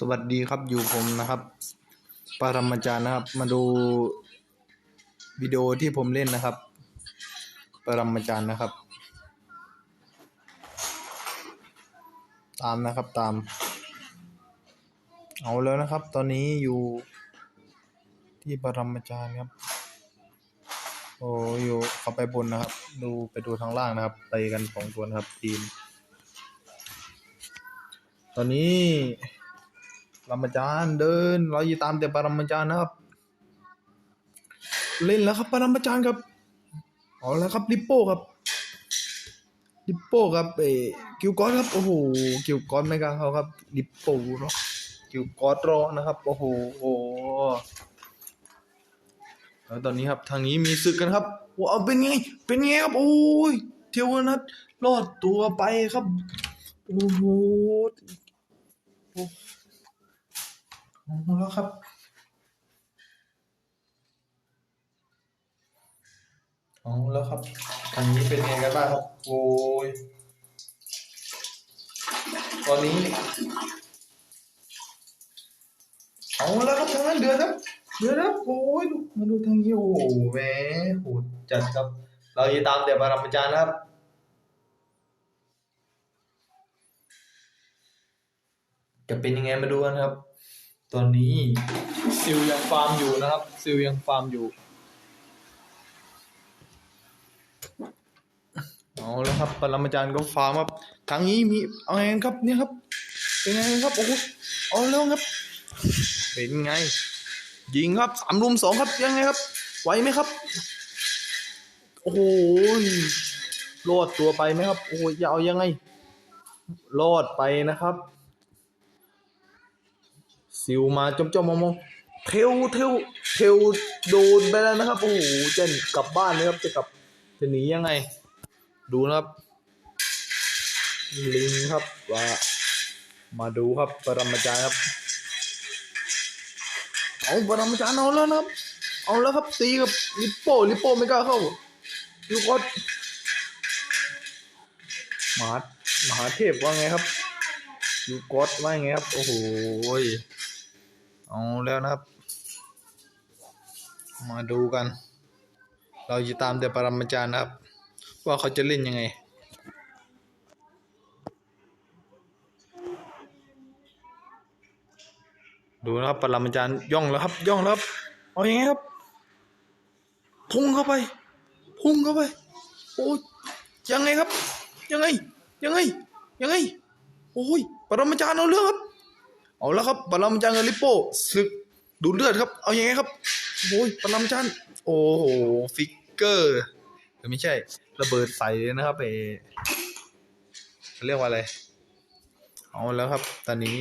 สวัสดีครับอยู่ผมนะครับปรมาจารย์นะครับ มาดูวิดีโอที่ผมเล่นนะครับปรมาจารย์นะครับ ตามนะครับตาม เอาแล้วนะครับ ตอนนี้อยู่ที่ปรมาจารย์ครับ โอ้อยู่เขาไปบนนะครับ ดูไปดูทางล่างนะครับ ไปกันสองตัวนะครับทีม ตอนนี้ ปรมจารย์เดินเราอยู่ตามแต่ปรมจารย์นะครับ เล่นแล้วครับปรมจารย์ครับเอาแล้วครับลิปโป้ครับลิปโป้ครับเออกิวกอสครับโอ้โหกิวกอสไม่กล้าเขาครับลิปโป้เนาะกิวกอสรอนะครับโอ้โหโอ้แล้วตอนนี้ครับทางนี้มีศึกกันครับว้าวเป็นไงเป็นไงครับโอ้ยเทวนัทรอดตัวไปครับโอ้โหโอ้โห แล้วครับเอแล้วครับทางนี้เป็นไงกันบ้างครับโอ้ยตอนนี้เอาแล้วครับทางนั้นเดือดครับเดือดครับโอ้ยดูมาดูทางนี้โอ้โหแหมโหดจัดครับ เราจะตามแต่ปรมาจารย์นครับจะเป็นยังไงมาดูกันครับ ตอนนี้ซิลยังฟาร์มอยู่นะครับ ซิลยังฟาร์มอยู่เอาแล้วครับปรมาจารย์ก็ฟาร์มครับทางนี้มีเอาไงครับเนี่ยครับ เป็นไงครับโอ้โหเอาแล้วครับ เป็นไง ยิงครับสามรุมสองครับยังไงครับไหวไหมครับ โอ้โหรอดตัวไปไหมครับ โอ้โหจะเอายังไงรอดไปนะครับ ซิวมาจมจมมองมองเทวเทวเทวโดนไปแล้วนะครับโอ้โหจะกลับบ้านนะครับจะกลับจะหนียังไง ดูนะครับลิงครับว่ามาดูครับปรมาจารย์ครับเอาปรมาจารย์เอาแล้วนะครับเอาแล้วครับตีกับลิปโป้ลิปโป้ไม่กล้าเข้ายูกอดมหามหาเทพว่าไงครับยูกอดว่าไงครับ โอ้โห เอาแล้วนะครับ มาดูกัน เราจะตามแต่ปรมาจารย์นะครับ ว่าเขาจะเล่นยังไงดูนะครับปรมาจารย์ย่องแล้วครับ ย่องแล้วครับเอาอยัางไงครับ พุ่งเข้าไป พุ่งเข้าไป โอ้ยยังไงครับ ยังไง ยังไง ยังไง โอ้ยปรมาจารย์เอาเรื่องครับ เอาแล้วครับปรมาจารย์กับลิปโป้ศึกดูดเลือดครับ เอาอยัางไงครับโอ้ยปรมาจารย์โอ้โหฟิกเกอร์ไม่ใช่ ระเบิดใส่เลยนะครับเอเขาเรียกว่าอะไรเอาแล้วครับ ตอนนี้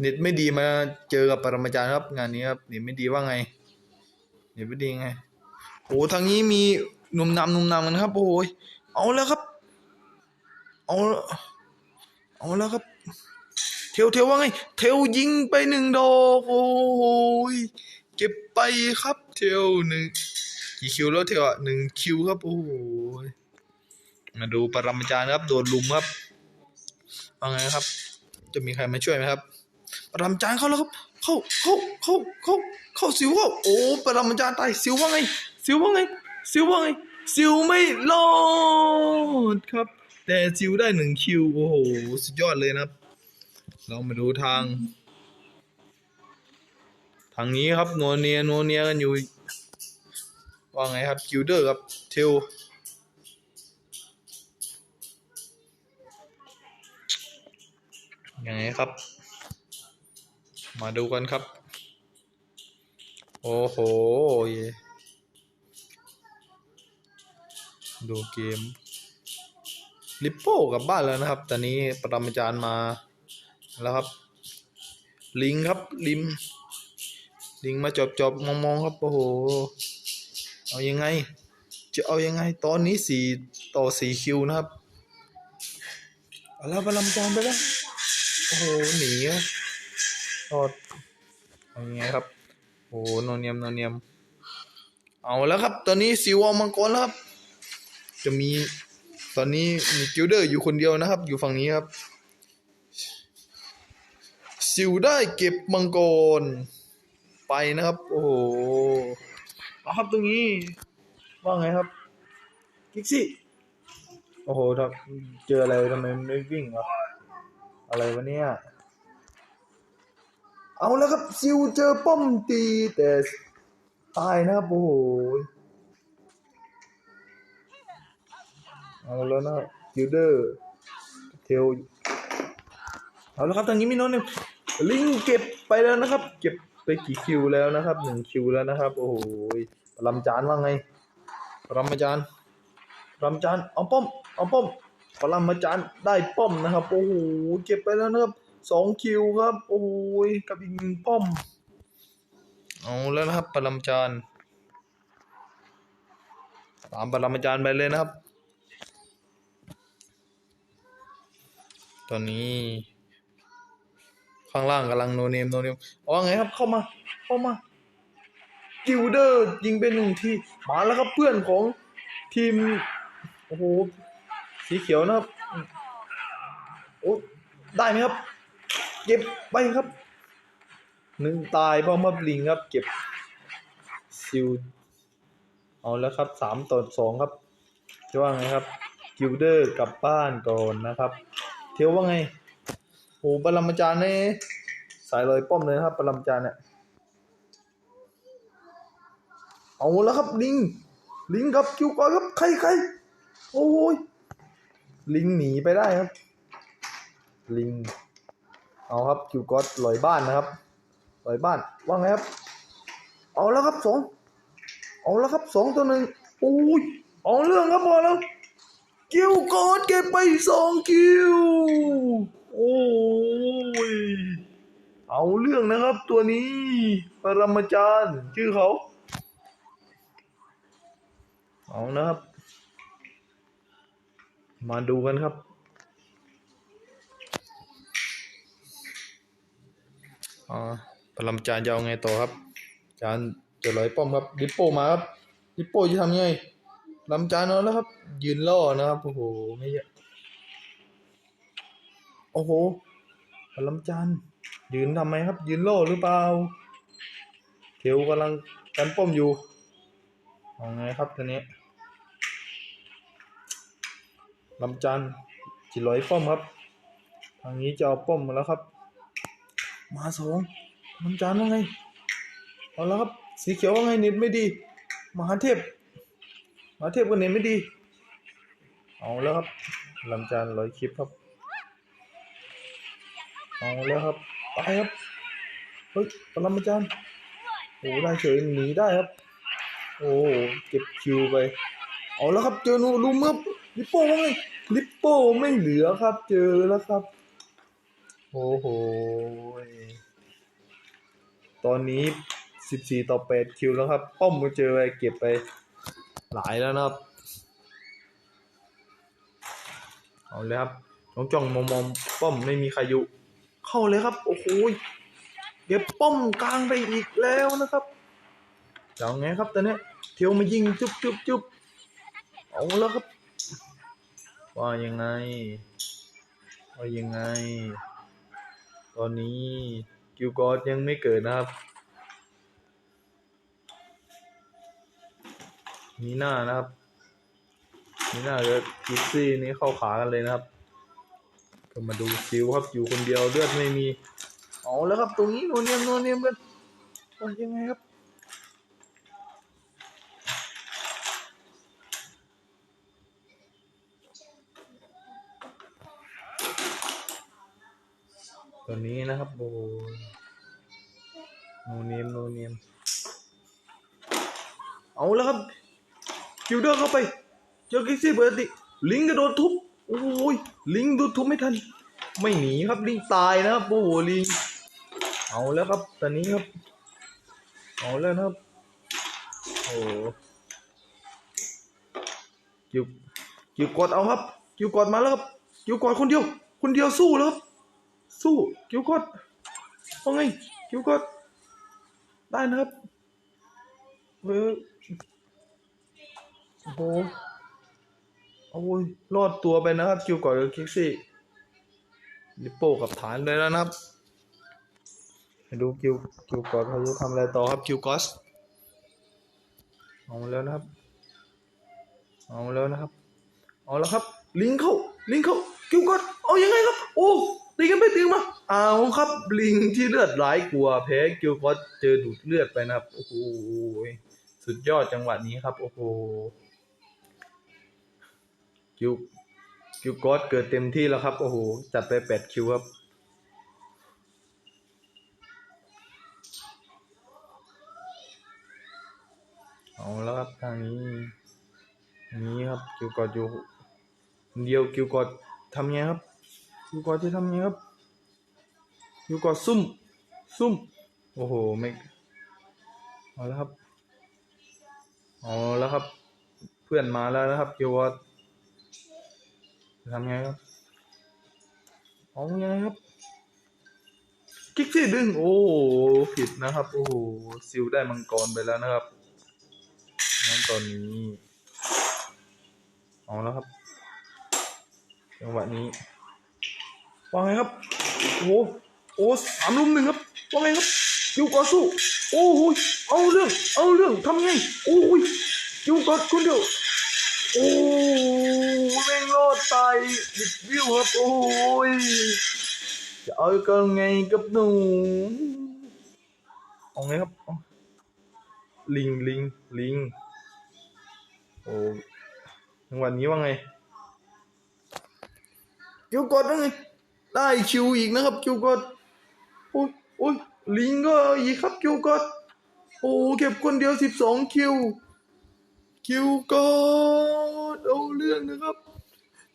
เน็ตไม่ดีมาเจอกับปรมาจารย์ครับ งานนี้ครับเน็ตไม่ดีว่าไงเน็ตไม่ดีไงโอ้ทางนี้มีหนุ่มนำหนุ่มนำกันครับ โอ้ยเอาแล้วครับ เอา เอาแล้วครับ เทวเทวว่าไง เทวยิงไปหนึ่งดอกโอ้ยเก็บไปครับเทวหนึ่งกี่คิวแล้วเทวอะหนึ่งคิวครับโอ้ยมาดูปรมาจารย์ครับโดนลุมครับว่าไงครับ จะมีใครมาช่วยไหมครับปรมาจารย์เข้าแล้วครับ เข้าเข้าเข้าเข้าเข้าสิวเข้าโอ้ปรมาจารย์ตายสิวว่าไง สิวว่าไง สิวว่าไง สิวไม่รอดครับ แต่สิวได้หนึ่งคิวโอ้โหสุดยอดเลยนะครับ เรามาดูทาง ทางนี้ครับนัวเนียนัวเนียกันอยู่ ว่าไงครับคิวเดอร์ครับเทลยังไงครับ มาดูกันครับ โอ้โห ดูเกม ลิปโป้กลับบ้านแล้วนะครับ ตอนนี้ปรมาจารย์มา แล้วครับ ลิงครับลิมลิงมาจบจบมองมองๆครับโอ้โหเอายังไง จะเอายังไง ตอนนี้สี่ต่อสี่คิวนะครับเอาแล้วปรมาจารย์ไปแล้วโอ้โหหนีอะรอดเอายังไงครับโอ้โหโนเนียมโนเนียม เอาแล้วครับ ตอนนี้ซิวเอามังกรแล้วครับ จะมีตอนนี้มีกิลเดอร์อยู่คนเดียวนะครับ อยู่ฝั่งนี้ครับ ซิลได้เก็บมังกร ไปนะครับ โอ้โหครับตรงนี้ ว่าไงครับ กิกซี่ โอ้โหทำเจออะไรทำไมไม่วิ่งวะอะไรวะเนี่ย เอาแล้วครับซิวเจอป้อมตีแต่ตายนะครับโอ้โหเอาแล้วนะกิลเดอร์เทลเอาแล้วครับทางนี้มีโน้นหนึ่ง ลิงเก็บไปแล้วนะครับ เก็บไปกี่คิวแล้วนะครับหนึ่งคิวแล้วนะครับ โอ้โหปรำจานว่าไงปรำจานปรำจานเอาป้อมเอาป้อมปรำจานได้ป้อมนะครับ โอ้โหเก็บไปแล้วนะครับสองคิวครับ โอ้ยกับอีกหนึ่งป้อม เอาแล้วนะครับปรมาจารย์ตามปรมาจารย์ไปเลยนะครับ ตอนนี้ ข้างล่างกำลังโนเนมโนเนมว่าไงครับเข้ามาเข้ามากิลเดอร์ยิงเป็นหนึ่งทีมาแล้วครับเพื่อนของทีมโอ้โหสีเขียวนะครับโอ้ได้ไหมครับ เก็บไปครับหนึ่งตายเพราะมับลิงครับ เก็บซิลเอาแล้วครับสามต่อสองครับจะว่าไงครับกิลเดอร์กลับบ้านก่อนนะครับ เทียวว่าไง โอ้ปรมาจารย์เนี่ยสายเลยป้อมเลยครับปรมาจารย์เนี่ยเอาแล้วครับลิงลิงกับคิวก่อนครับใครใครโอ้ยลิงหนีไปได้ครับ ลิง เอาครับคิวกอตลอยบ้านนะครับลอยบ้านว่าไงครับ เอาแล้วครับสองเอาแล้วครับสองตัวหนึ่งโอ้ยเอาเรื่องครับบอลแล้ว คิวกอตเก็บไปสองคิว โอ้ย เอาเรื่องนะครับตัวนี้ ปรมาจารย์ชื่อเขา เอานะครับ มาดูกันครับ อ่า ปรมาจารย์จะเอาไงต่อครับอาจารย์จะลอยป้อมครับ ดิปโปมาครับ ดิปโปจะทำยังไง ลำจานเอาแล้วครับ ยืนล่อนะครับโอ้โหไม่เยอะโอ้โหปรมาจารย์ยืนทำไมครับ ยืนล่อหรือเปล่าเทวกำลังกันป้อมอยู่เอาไงครับทีนี้ลำจานจิลอยป้อมครับทางนี้จะเอาป้อมมาแล้วครับ มาสองน้ำจานว่าไงเอาแล้วครับ สีเขียวว่าไงเน็ตไม่ดีมหาเทพ มาเทพก็เน็ตไม่ดี เอาแล้วครับลำจานร้อยคลิปครับ เอาแล้วครับไปครับ เฮ้ยปรมาจารย์โอ้ได้เฉยหนีได้ครับ โอ้เก็บคิวไป เอาแล้วครับเจอหนูลุมครับลิปโป้ว่าไงลิปโป้ไม่เหลือครับ เจอแล้วครับ โอ้โห ตอนนี้ 14 ต่อ 8 คิวแล้วครับ ป้อมมาเจอไปเก็บไป หลายแล้วนะครับ เอาเลยครับน้องจ้องมองมองป้อมไม่มีใครอยู่ เข้าเลยครับ โอ้โหเก็บป้อมกลางไปอีกแล้วนะครับจะเอาไงครับตอนนี้เที่ยวมายิงจุ๊บจุ๊บจุ๊บเอาแล้วครับ ว่ายังไง ว่ายังไง ตอนนี้กิลกอดยังไม่เกิดนะครับ มีหน้านะครับ มีหน้าเดี๋ยวกิฟซี่นี้เข้าขากันเลยนะครับ ก็มาดูซิวครับอยู่คนเดียวเลือดไม่มีเอาแล้วครับตรงนี้โนเนียมโนเนียมกันว่ายังไงครับตัวนี้นะครับโอ้โหโนเนมโนเนมเอาแล้วครับ คิวเดอร์เข้าไป เจอกิกซี่เปิดติลิงกระโดดทุบโอ้ยลิงโดนทุบไม่ทัน ไม่หนีครับลิงตายนะครับโอ้โหลิงเอาแล้วครับตอนนี้ครับ เอาแล้วนะครับโอ้โหคิวคิวกดเอาครับคิวกดมาแล้วครับคิวกดคนเดียว คนเดียวสู้แล้วครับสู้คิวกดว่าไงคิวกดได้นะครับเออ โอ้โหโอ้ยรอดตัวไปนะครับคิวกดกับคิกซี่ลิปโป้กับฐานเลยแล้วนะครับดูคิวคิวกอสเขาจะทำอะไรต่อครับคิวกอสเอาแล้วนะครับ เอาแล้วนะครับเอาแล้วครับ ลิงเข้าลิงเข้าคิวกอสเอายังไงครับ โอ้ตีกันไปตีกันมาเอาครับลิงที่เลือดร้ายกลัวแพ้คิวกอสเจอดูดเลือดไปนะครับโอ้โหสุดยอดจังหวะนี้ครับ โอ้โห คิวคิวกอสเกิดเต็มที่แล้วครับ โอ้โห จัดไปแปดคิวครับ เอาแล้วครับทางนี้ นี้ครับคิวกอดอยู่เดียวคิวกอดทำไงครับคิวกอดจะทำไงครับคิวกอดซุ่ม ซุ่ม โอ้โห ไม่ เอาแล้วครับ เอาแล้วครับ เพื่อนมาแล้วนะครับคิวกอด ทำไงครับเอาไงครับกิ๊กซี่ดึงโอ้โหผิดนะครับ โอ้โหซิลได้มังกรไปแล้วนะครับงั้นตอนนี้เอาแล้วครับจังหวะนี้ว่าไงครับโอ้โหโอ้สามลุมหนึ่งครับว่าไงครับคิวกอสู้โอ้โหเอาเรื่องเอาเรื่องทำไงโอ้ยคิวกอดคนเดียวโอ้ ม่งรอดตายบิดวิวครับโอ้ยจะเอากันไงกับหนูเอาไงครับลิงลิงลิงโอ้จังวะนี้ว่าไงคิวกดว่าไงได้คิวอีกนะครับคิวกดโอ้ยโอ้ยลิงก็อาอีกครับคิวกดโอ้เก็บคนเดียวสิบสองคิวคิวกดเอาเรื่องนะครับ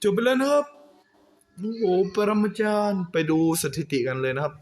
จบไปแล้วนะครับโอ้โหปรมาจารย์ไปดูสถิติกันเลยนะครับ